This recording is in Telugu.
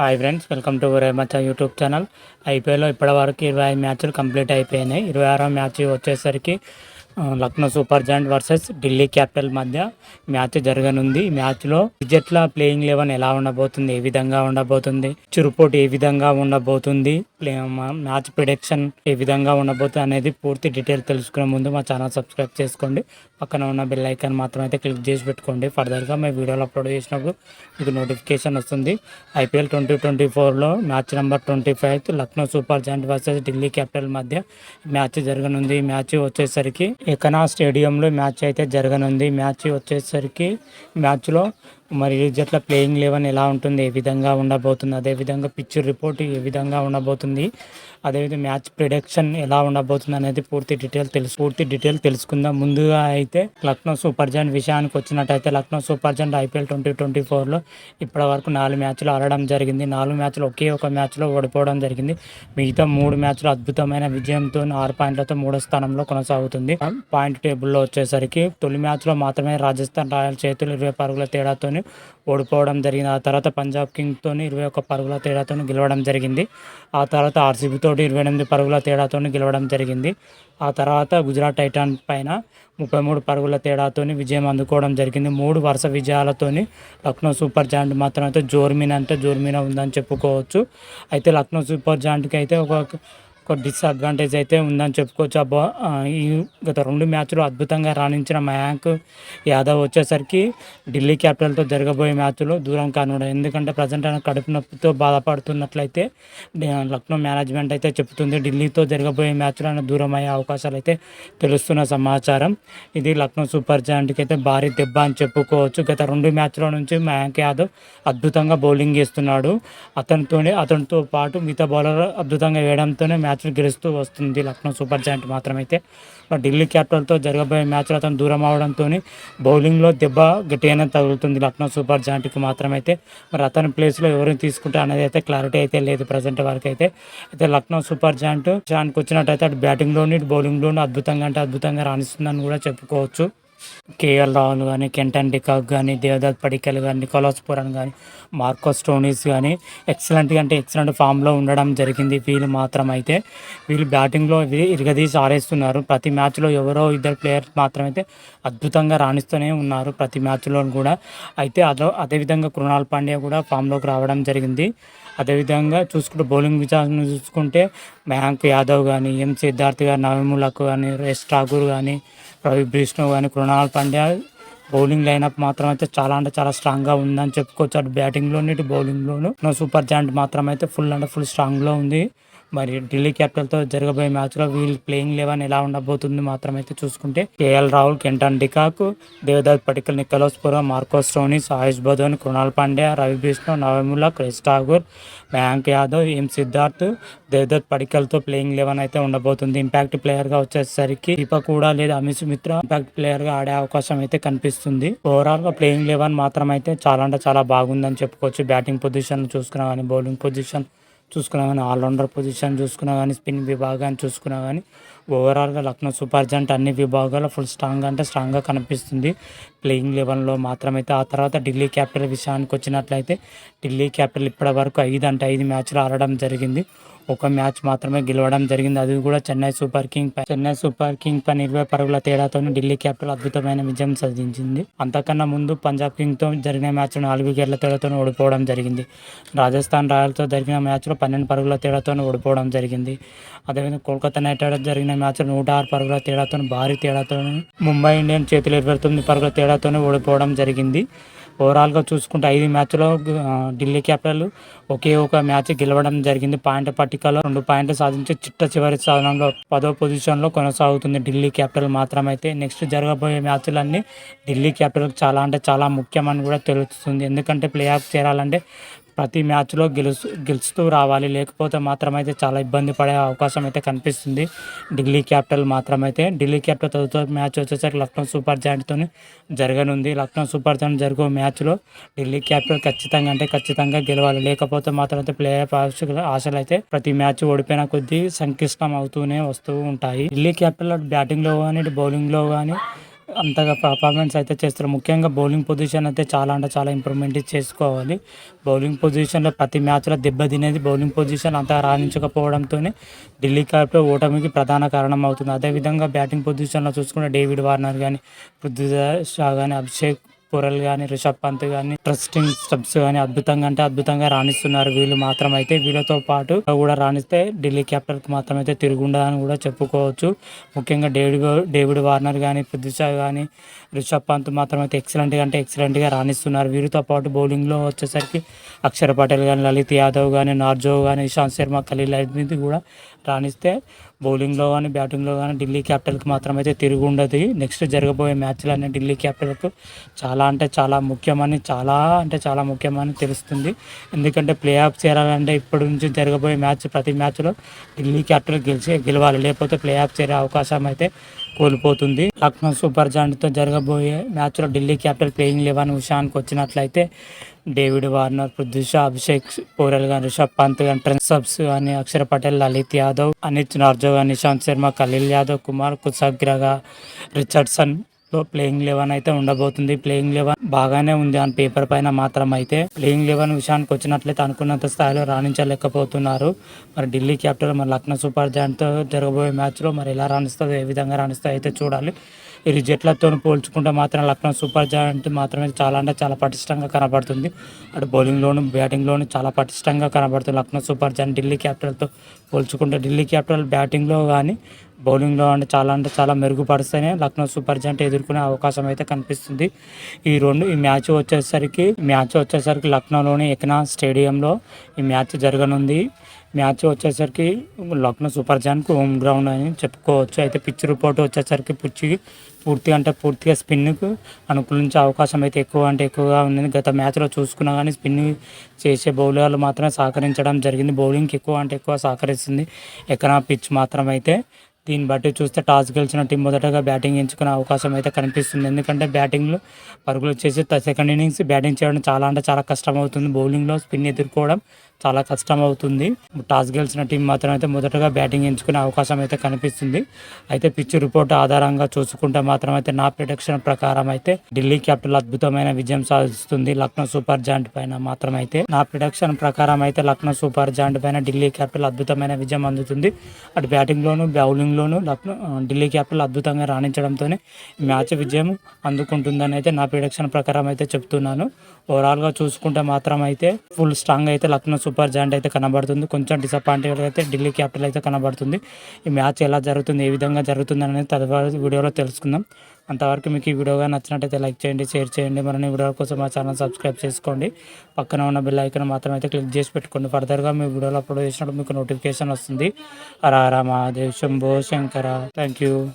హాయ్ ఫ్రెండ్స్ వెల్కమ్ టు రేమచ్చ యూట్యూబ్ ఛానల్ ఐపీఎల్లో ఇప్పటివరకు ఇరవై ఐదు మ్యాచ్లు కంప్లీట్ అయిపోయినాయి. ఇరవై ఆరో మ్యాచ్ వచ్చేసరికి Lucknow super giant versus Delhi capital మధ్య మ్యాచ్ జరగనుంది. ఈ మ్యాచ్లో జట్ల ప్లేయింగ్ లెవెన్ ఎలా ఉండబోతుంది ఏ విధంగా ఉండబోతుంది చురుపోటు ఏ విధంగా ఉండబోతుంది ప్లే మ్యాచ్ ప్రిడిక్షన్ ఏ విధంగా ఉండబోతుంది అనేది పూర్తి డీటెయిల్ తెలుసుకునే ముందు మా ఛానల్ సబ్స్క్రైబ్ చేసుకోండి. పక్కన ఉన్న బెల్ ఐకాన్ మాత్రం అయితే క్లిక్ చేసి పెట్టుకోండి. ఫర్దర్గా మేము వీడియోలు అప్లోడ్ చేసినప్పుడు మీకు నోటిఫికేషన్ వస్తుంది. ఐపీఎల్ ట్వంటీ ట్వంటీ ఫోర్లో match number twenty five Lucknow super giant versus Delhi capital మధ్య మ్యాచ్ జరగనుంది. మ్యాచ్ వచ్చేసరికి ఎకనా స్టేడియంలో మ్యాచ్ అయితే జరగనుంది. మ్యాచ్ వచ్చేసరికి మ్యాచ్లో మరి జట్ల ప్లేయింగ్ లెవెన్ ఎలా ఉంటుంది ఏ విధంగా ఉండబోతుంది అదేవిధంగా పిచ్ రిపోర్ట్ ఏ విధంగా ఉండబోతుంది. అదేవిధంగా మ్యాచ్ ప్రిడిక్షన్ ఎలా ఉండబోతుంది అనేది పూర్తి డీటెయిల్ తెలుసు. పూర్తి డీటెయిల్ తెలుసుకుందాం. ముందుగా అయితే లక్నో సూపర్ జాయింట్ విషయానికి వచ్చినట్టయితే Lucknow super giant IPL twenty twenty ఫోర్లో ఇప్పటి వరకు నాలుగు మ్యాచ్లు ఆడడం జరిగింది. నాలుగు మ్యాచ్లు ఒకే ఒక మ్యాచ్లో ఓడిపోవడం జరిగింది. మిగతా మూడు మ్యాచ్లు అద్భుతమైన విజయంతో ఆరు పాయింట్లతో మూడో స్థానంలో కొనసాగుతుంది. పాయింట్ టేబుల్లో వచ్చేసరికి తొలి మ్యాచ్లో మాత్రమే రాజస్థాన్ రాయల్ చేతులు ఇరవై పరుగుల తేడాతో ఓడిపోవడం జరిగింది. ఆ తర్వాత పంజాబ్ కింగ్తో ఇరవై ఒక్క పరుగుల తేడాతో గెలవడం జరిగింది. ఆ తర్వాత ఆర్సీబీతో ఇరవై ఎనిమిది పరుగుల తేడాతో గెలవడం జరిగింది. ఆ తర్వాత గుజరాత్ టైటాన్ పైన ముప్పై మూడు పరుగుల తేడాతో విజయం అందుకోవడం జరిగింది. మూడు వరుస విజయాలతోని లక్నో సూపర్ జాయింట్ మాత్రం అయితే జోర్మీన్ అంటే జోర్మీన ఉందని చెప్పుకోవచ్చు. అయితే లక్నో సూపర్ జాయింట్కి అయితే ఒక ఒక డిసడ్వాంటేజ్ అయితే ఉందని చెప్పుకోవచ్చు. అబ్బా ఈ గత రెండు మ్యాచ్లు అద్భుతంగా రాణించిన మయాంక్ యాదవ్ వచ్చేసరికి ఢిల్లీ క్యాపిటల్తో జరగబోయే మ్యాచ్లో దూరం కానుడు ఎందుకంటే ప్రజెంట్ ఆయన కడుపు నొప్పితో బాధపడుతున్నట్లయితే లక్నో మేనేజ్మెంట్ అయితే చెప్తుంది ఢిల్లీతో జరగబోయే మ్యాచ్లో ఆయన దూరం అయ్యే అవకాశాలు అయితే తెలుస్తున్న సమాచారం. ఇది లక్నో సూపర్ జాయింట్కి అయితే భారీ దెబ్బ అని చెప్పుకోవచ్చు. గత రెండు మ్యాచ్ల నుంచి మయాంక్ యాదవ్ అద్భుతంగా బౌలింగ్ చేస్తున్నాడు. అతనితోనే అతనితో పాటు మిగతా బౌలర్ అద్భుతంగా వేయడంతోనే మ్యాచ్ మ్యాచ్లు గెలుస్తూ వస్తుంది లక్నో సూపర్ జాయింట్ మాత్రమైతే. ఢిల్లీ క్యాపిటల్తో జరగబోయే మ్యాచ్లో అతను దూరం అవడంతో బౌలింగ్లో దెబ్బ గట్టిగానే తగులుతుంది లక్నో సూపర్ జాయింట్కి మాత్రమైతే. మరి అతని ప్లేస్లో ఎవరిని తీసుకుంటా అనేది అయితే క్లారిటీ అయితే లేదు ప్రజెంట్ వరకు అయితే. అయితే లక్నో సూపర్ జాయింట్ జాయింట్కి వచ్చినట్టయితే అటు బ్యాటింగ్లోని ఇటు బౌలింగ్లోని అద్భుతంగా అంటే అద్భుతంగా రాణిస్తుందని కూడా చెప్పుకోవచ్చు. కేఎల్ రాహుల్ కానీ కెంటన్ డికాక్ కానీ దేవదత్ పడికల్ కానీ నికోలస్ పురాన్ కానీ మార్కో స్టోనీస్ కానీ ఎక్సలెంట్గా అంటే ఎక్సలెంట్ ఫామ్లో ఉండడం జరిగింది. వీళ్ళు మాత్రం అయితే వీళ్ళు బ్యాటింగ్లో ఇరగదీసి ఆరేస్తున్నారు. ప్రతి మ్యాచ్లో ఎవరో ఇద్దరు ప్లేయర్స్ మాత్రమైతే అద్భుతంగా రాణిస్తూనే ఉన్నారు. ప్రతి మ్యాచ్లో కూడా అయితే అదో అదేవిధంగా కృణాల్ పాండ్యా కూడా ఫామ్లోకి రావడం జరిగింది. అదేవిధంగా చూసుకుంటే బౌలింగ్ విచారణ చూసుకుంటే మయాంక్ యాదవ్ కానీ ఎం సిద్ధార్థ్ గారు నవీములకు కానీ రేస్ ఠాగూర్ కానీ రవి బ్రిష్ణు కానీ కృణాల్ పాండ్యా బౌలింగ్ లైనప్ మాత్రం అయితే చాలా అంటే చాలా స్ట్రాంగ్గా ఉందని చెప్పుకోవచ్చు. అటు బ్యాటింగ్లోను ఇటు బౌలింగ్లోను సూపర్ జాయింట్ మాత్రం అయితే ఫుల్ అంటే ఫుల్ స్ట్రాంగ్లో ఉంది. మరి ఢిల్లీ క్యాపిటల్తో జరగబోయే మ్యాచ్లో వీళ్ళు ప్లేయింగ్ లెవెన్ ఎలా ఉండబోతుంది మాత్రమైతే చూసుకుంటే KL Rahul Quinton de Kock Devdas Padikkal Nicholas Pooran Marcus Stoinis Ayush Badoni Krunal Pandya Ravi Bishnoi నవముల్లా క్రిస్ ఠాగూర్ మయాంక్ యాదవ్ ఎం సిద్ధార్థ్ దేవదత్ పడికల్తో ప్లేయింగ్ లెవెన్ అయితే ఉండబోతుంది. ఇంపాక్ట్ ప్లేయర్గా వచ్చేసరికి దీపక్ కూడా లేదా అమిష్ మిత్ర ఇంపాక్ట్ ప్లేయర్గా ఆడే అవకాశం అయితే కనిపిస్తుంది. ఓవరాల్గా ప్లేయింగ్ లెవెన్ మాత్రం అయితే చాలా అంటే చాలా బాగుందని చెప్పుకోవచ్చు. బ్యాటింగ్ పొజిషన్ చూసుకున్నా కానీ బౌలింగ్ పొజిషన్ చూసుకున్నా కానీ ఆల్రౌండర్ పొజిషన్ చూసుకున్నా కానీ స్పిన్ విభాగాన్ని చూసుకున్నా కానీ ఓవరాల్గా లక్నో సూపర్ జంట్ అన్ని విభాగాల్లో ఫుల్ స్ట్రాంగ్ అంటే స్ట్రాంగ్గా కనిపిస్తుంది. ప్లేయింగ్ లెవెన్లో మాత్రమైతే ఆ తర్వాత ఢిల్లీ క్యాపిటల్ విషయానికి వచ్చినట్లయితే ఢిల్లీ క్యాపిటల్ ఇప్పటి వరకు ఐదు అంటే ఐదు మ్యాచ్లు ఆడడం జరిగింది. ఒక మ్యాచ్ మాత్రమే గెలవడం జరిగింది. అది కూడా చెన్నై సూపర్ కింగ్ పై చెన్నై సూపర్ కింగ్ పై ఇరవై పరుగుల తేడాతో ఢిల్లీ క్యాపిటల్ అద్భుతమైన విజయం సాధించింది. అంతకన్నా ముందు పంజాబ్ కింగ్తో జరిగిన మ్యాచ్ నాలుగు గేళ్ళ తేడాతో ఓడిపోవడం జరిగింది. రాజస్థాన్ రాయల్తో జరిగిన మ్యాచ్లో పన్నెండు పరుగుల తేడాతో ఓడిపోవడం జరిగింది. అదేవిధంగా కోల్కతా నైట్ రైడర్స్ జరిగిన మ్యాచ్ నూట ఆరు పరుగుల తేడాతో భారీ తేడాతో ముంబై ఇండియన్ చేతులు ఇరవై తొమ్మిది పరుగుల తేడాతో ఓడిపోవడం జరిగింది. ఓవరాల్గా చూసుకుంటే ఐదు మ్యాచ్లో ఢిల్లీ క్యాపిటల్ ఒకే ఒక మ్యాచ్ గెలవడం జరిగింది. పాయింట్ పట్టికలో రెండు పాయింట్లు సాధించి చిట్ట చివరి స్థానంలో పదో పొజిషన్లో కొనసాగుతుంది ఢిల్లీ క్యాపిటల్ మాత్రమైతే. నెక్స్ట్ జరగబోయే మ్యాచ్లన్నీ ఢిల్లీ క్యాపిటల్ చాలా అంటే చాలా ముఖ్యమని కూడా తెలుస్తుంది. ఎందుకంటే ప్లే ఆఫ్ చేరాలంటే ప్రతి మ్యాచ్లో గెలుస్తూ గెలుస్తూ రావాలి. లేకపోతే మాత్రమైతే చాలా ఇబ్బంది పడే అవకాశం అయితే కనిపిస్తుంది. ఢిల్లీ క్యాపిటల్ మాత్రమైతే. ఢిల్లీ క్యాపిటల్ తదుతో మ్యాచ్ వచ్చేసరికి లక్నో సూపర్ జాయింట్తో జరగనుంది. లక్నో సూపర్ జాయింట్ జరిగే మ్యాచ్లో ఢిల్లీ క్యాపిటల్ ఖచ్చితంగా అంటే ఖచ్చితంగా గెలవాలి. లేకపోతే మాత్రం అయితే ప్లే ఆఫ్ ఆశలు అయితే ప్రతి మ్యాచ్ ఓడిపోయిన కొద్దీ సంక్లిష్టం అవుతూనే వస్తూ ఉంటాయి. ఢిల్లీ క్యాపిటల్ బ్యాటింగ్లో కానీ బౌలింగ్లో కానీ అంతగా పర్ఫార్మెన్స్ అయితే చేస్తారు. ముఖ్యంగా బౌలింగ్ పొజిషన్ అయితే చాలా అంటే చాలా ఇంప్రూవ్మెంట్ చేసుకోవాలి. బౌలింగ్ పొజిషన్లో ప్రతి మ్యాచ్లో దెబ్బతినేది బౌలింగ్ పొజిషన్ అంతా రాణించకపోవడంతో ఢిల్లీ క్యాపిటల్ ఓటమికి ప్రధాన కారణం అవుతుంది. అదేవిధంగా బ్యాటింగ్ పొజిషన్లో చూసుకుంటే డేవిడ్ వార్నర్ కానీ పృథ్వీరాజ్ షా కానీ అభిషేక్ పురల్ కానీ రిషబ్ పంత్ కానీ ట్రస్టింగ్ స్టెప్స్ కానీ అద్భుతంగా అంటే అద్భుతంగా రాణిస్తున్నారు. వీళ్ళు మాత్రం అయితే వీళ్ళతో పాటు కూడా రాణిస్తే ఢిల్లీ క్యాపిటల్కి మాత్రం అయితే తిరుగుండదని కూడా చెప్పుకోవచ్చు. ముఖ్యంగా డేవిడ్ డేవిడ్ వార్నర్ కానీ పృథ్వీషా కానీ రిషబ్ పంత్ మాత్రం అయితే ఎక్సలెంట్గా అంటే ఎక్సలెంట్గా రాణిస్తున్నారు. వీరితో పాటు బౌలింగ్లో వచ్చేసరికి అక్షర్ పటేల్ కానీ లలిత్ యాదవ్ కానీ నార్జో కానీ ఇషాంత్ శర్మ ఖలీల్ అహ్మద్ కూడా రాణిస్తే బౌలింగ్లో కానీ బ్యాటింగ్లో కానీ ఢిల్లీ క్యాపిటల్కి మాత్రం అయితే తిరుగుండదు నెక్స్ట్ జరగబోయే మ్యాచ్లన్నీ ఢిల్లీ క్యాపిటల్కు చాలా అంటే చాలా ముఖ్యమని చాలా అంటే చాలా ముఖ్యమని తెలుస్తుంది. ఎందుకంటే ప్లే ఆఫ్ చేరాలంటే ఇప్పటి నుంచి జరగబోయే మ్యాచ్ ప్రతి మ్యాచ్లో ఢిల్లీ క్యాపిటల్ గెలిచి గెలవాలి. లేకపోతే ప్లే ఆఫ్ చేరే అవకాశం అయితే కోల్పోతుంది. లక్నో సూపర్ జాయింట్తో జరగబోయే మ్యాచ్లో ఢిల్లీ క్యాపిటల్ ప్లేయింగ్ లెవెన్ విషయానికి వచ్చినట్లయితే డేవిడ్ వార్నర్ పృథ్వీ షా అభిషేక్ పోరల్ కానీ రిషబ్ పంత్ కానీ ట్రెండ్ సబ్స్ కానీ అక్షర్ పటేల్ లలిత్ యాదవ్ అనిత్ నార్జో కానీ నిశాంత్ శర్మ ఖలీల్ యాదవ్ కుమార్ కుసాగ్రగా రిచర్డ్సన్ లో ప్లేయింగ్ లెవెన్ అయితే ఉండబోతుంది. ప్లేయింగ్ లెవెన్ బాగానే ఉంది అని పేపర్ పైన మాత్రం అయితే ప్లేయింగ్ లెవెన్ విషయానికి వచ్చినట్లయితే అనుకున్నంత స్థాయిలో రాణించలేకపోతున్నారు. మరి ఢిల్లీ క్యాపిటల్ మరి లక్నో సూపర్ జాయింట్తో జరగబోయే మ్యాచ్లో మరి ఎలా రాణిస్తుందో ఏ విధంగా రాణిస్తుందో అయితే చూడాలి. ఇది జట్లతో పోల్చుకుంటే మాత్రం లక్నో సూపర్ జాయింట్ మాత్రమే చాలా అంటే చాలా పటిష్టంగా కనబడుతుంది. అటు బౌలింగ్లోను బ్యాటింగ్లోను చాలా పటిష్టంగా కనబడుతుంది లక్నో సూపర్ జాయింట్ ఢిల్లీ క్యాపిటల్తో పోల్చుకుంటే. ఢిల్లీ క్యాపిటల్ బ్యాటింగ్లో కానీ బౌలింగ్లో అంటే చాలా అంటే చాలా మెరుగుపరిస్తేనే లక్నో సూపర్ జెంట్ ఎదుర్కొనే అవకాశం అయితే కనిపిస్తుంది. ఈ రెండు ఈ మ్యాచ్ వచ్చేసరికి మ్యాచ్ వచ్చేసరికి లక్నోలోని ఎకనా స్టేడియంలో ఈ మ్యాచ్ జరగనుంది. మ్యాచ్ వచ్చేసరికి లక్నో సూపర్ జాన్కు హోమ్ గ్రౌండ్ అని చెప్పుకోవచ్చు. అయితే పిచ్ రిపోర్ట్ వచ్చేసరికి పిచ్చి పూర్తిగా అంటే పూర్తిగా స్పిన్కు అనుకూలించే అవకాశం అయితే ఎక్కువ అంటే ఎక్కువగా ఉంది గత మ్యాచ్లో చూసుకున్నా కానీ స్పిన్ చేసే బౌలర్లు మాత్రమే సహకరించడం జరిగింది. బౌలింగ్కి ఎక్కువ అంటే ఎక్కువ సహకరిస్తుంది. ఎకనా పిచ్ మాత్రం అయితే దీన్ని బట్టి చూస్తే టాస్ గెలిచిన టీం మొదటగా బ్యాటింగ్ ఎంచుకునే అవకాశం అయితే కనిపిస్తుంది. ఎందుకంటే బ్యాటింగ్లో పరుగులు వచ్చేసి సెకండ్ ఇన్నింగ్స్ బ్యాటింగ్ చేయడం చాలా అంటే చాలా కష్టం అవుతుంది బౌలింగ్లో స్పిన్ ఎదుర్కోవడం చాలా కష్టం అవుతుంది టాస్ గెలిచిన టీం మాత్రం అయితే మొదటగా బ్యాటింగ్ ఎంచుకునే అవకాశం అయితే కనిపిస్తుంది. అయితే పిచ్ రిపోర్ట్ ఆధారంగా చూసుకుంటే మాత్రం అయితే నా ప్రిడిక్షన్ ప్రకారం అయితే ఢిల్లీ క్యాపిటల్ అద్భుతమైన విజయం సాధిస్తుంది. లక్నో సూపర్ జాయింట్ పైన మాత్రం అయితే. నా ప్రిడిక్షన్ ప్రకారం అయితే లక్నో సూపర్ జాయింట్ పైన ఢిల్లీ క్యాపిటల్ అద్భుతమైన విజయం అందుతుంది. అటు బ్యాటింగ్లోను బౌలింగ్ లక్నో ఢిల్లీ క్యాపిటల్ అద్భుతంగా రాణించడంతోనే మ్యాచ్ విజయం అందుకుంటుందని అయితే నా ప్రిడిక్షన్ ప్రకారం అయితే చెప్తున్నాను. ఓవరాల్గా చూసుకుంటే మాత్రం అయితే ఫుల్ స్ట్రాంగ్ అయితే లక్నో సూపర్ జాయింట్ అయితే కనబడుతుంది. కొంచెం డిసప్పాయింటెడ్ అయితే ఢిల్లీ క్యాపిటల్ అయితే కనబడుతుంది. ఈ మ్యాచ్ ఎలా జరుగుతుంది ఏ విధంగా జరుగుతుంది అనేది తదుపరి వీడియోలో తెలుసుకుందాం. అంతవరకు మీకు ఈ వీడియోగా నచ్చినట్టయితే లైక్ చేయండి షేర్ చేయండి. మరిన్ని వీడియో కోసం మా ఛానల్ సబ్స్క్రైబ్ చేసుకోండి. పక్కన ఉన్న బెల్ ఐకన్ మాత్రం అయితే క్లిక్ చేసి పెట్టుకోండి. ఫర్దర్గా మీ వీడియోలో అప్లోడ్ చేసినప్పుడు మీకు నోటిఫికేషన్ వస్తుంది. రా హర మహాదేవ్ శంభో శంకర. Thank you